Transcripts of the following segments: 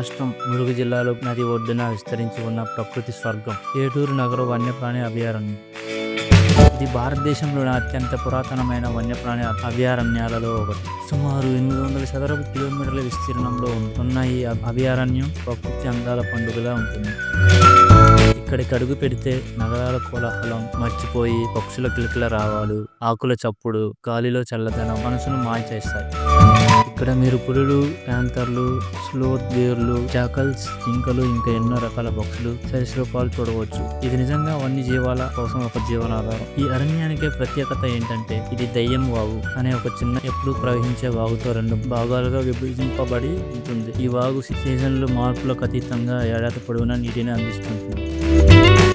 రాష్ట్రం ములుగు జిల్లాలో నది ఒడ్డున విస్తరించి ఉన్న ప్రకృతి స్వర్గం. ఏటూరు నగర వన్యప్రాణి అభయారణ్యం. ఇది భారతదేశంలోని అత్యంత పురాతనమైన వన్యప్రాణి అభయారణ్యాలలో ఒకటి. సుమారు ఎనిమిది వందల చదరపు కిలోమీటర్ల విస్తీర్ణంలో ఉన్న ఈ అభయారణ్యం ప్రకృతి అందాల పండుగలా ఉంటుంది. ఇక్కడికి అడుగు పెడితే నగరాల కోలాహలం మర్చిపోయి పక్షుల కిలకిల రావాలు ఆకుల చప్పుడు గాలిలో చల్లదనం మనసును మాయ చేస్తాయి. ఇక్కడ మీరు పులులు ప్యాంతర్లు స్లోత్ బేర్లు జాకల్స్ జింకలు ఇంకా ఎన్నో రకాల పక్షులు సరీసృపాలు చూడవచ్చు. ఇది నిజంగా వన్య జీవాల కోసం ఒక జీవనాధారం. ఈ అరణ్యానికి ప్రత్యేకత ఏంటంటే ఇది దయ్యం వాగు అనే ఒక చిన్న ఎప్పుడు ప్రవహించే వాగుతో రెండు భాగాలుగా విభజింపబడి ఉంటుంది. ఈ వాగు సీజన్లు మార్పులకు అతీతంగా ఏడాది పొడవునా నీటిని అందిస్తుంది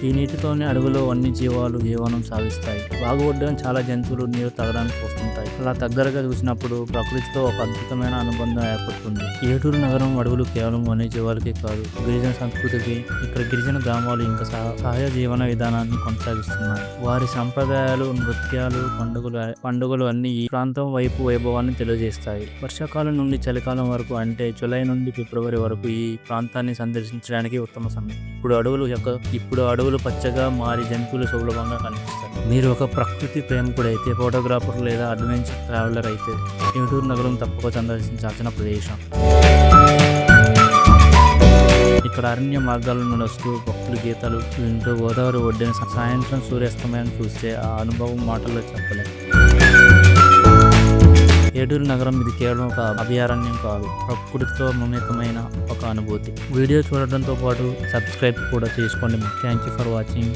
ఈ నీటితోనే అడవిలో అన్ని జీవాలు జీవనం సాగిస్తాయి వాగు ఒడ్డున చాలా జంతువులు నీరు తాగడానికి వస్తుంటాయి. అలా దగ్గరగా చూసినప్పుడు ప్రకృతితో ఒక అద్భుతమైన అనుబంధం ఏర్పడుతుంది. ఏటూరు నగరం అడవులు కేవలం వన్య జీవాలకే కాదు గిరిజన సంస్కృతికి ఇక్కడ గిరిజన గ్రామాలు ఇంకా సహ- సహజ జీవన విధానాన్ని కొనసాగిస్తున్నాయి. వారి సంప్రదాయాలు నృత్యాలు పండుగలు పండుగలు అన్ని ఈ ప్రాంతం వైపు వైభవాన్ని తెలియజేస్తాయి. వర్షాకాలం నుండి చలికాలం వరకు అంటే జూలై నుండి ఫిబ్రవరి వరకు ఈ ప్రాంతాన్ని సందర్శించడానికి ఉత్తమ సమయం. ఇప్పుడు అడవులు యొక్క ఇప్పుడు అడవులు పచ్చగా మారి జంతువులు సులభంగా కనిపిస్తాయి. మీరు ఒక ప్రకృతి ప్రేమికుడైతే ఫోటోగ్రాఫర్ లేదా అడ్వెంచర్ ట్రావెలర్ అయితే ఏటూరు నగరం తప్పక సందర్శించాల్సిన ప్రదేశం. ఇక్కడ అరణ్య మార్గాలను నడుస్తూ భక్తులు గీతాలు వింటూ గోదావరి ఒడ్డిన సాయంత్రం సూర్యాస్తమయాన్ని చూస్తే ఆ అనుభవం మాటల్లో చెప్పలేదు ఏటూరు నగరం ఇది కేవలం ఒక అభయారణ్యం కాదు ప్రకృతితో మమేకమైన ఒక అనుభూతి. వీడియో చూడడంతో పాటు సబ్స్క్రైబ్ కూడా చేసుకోండి. Thank you for watching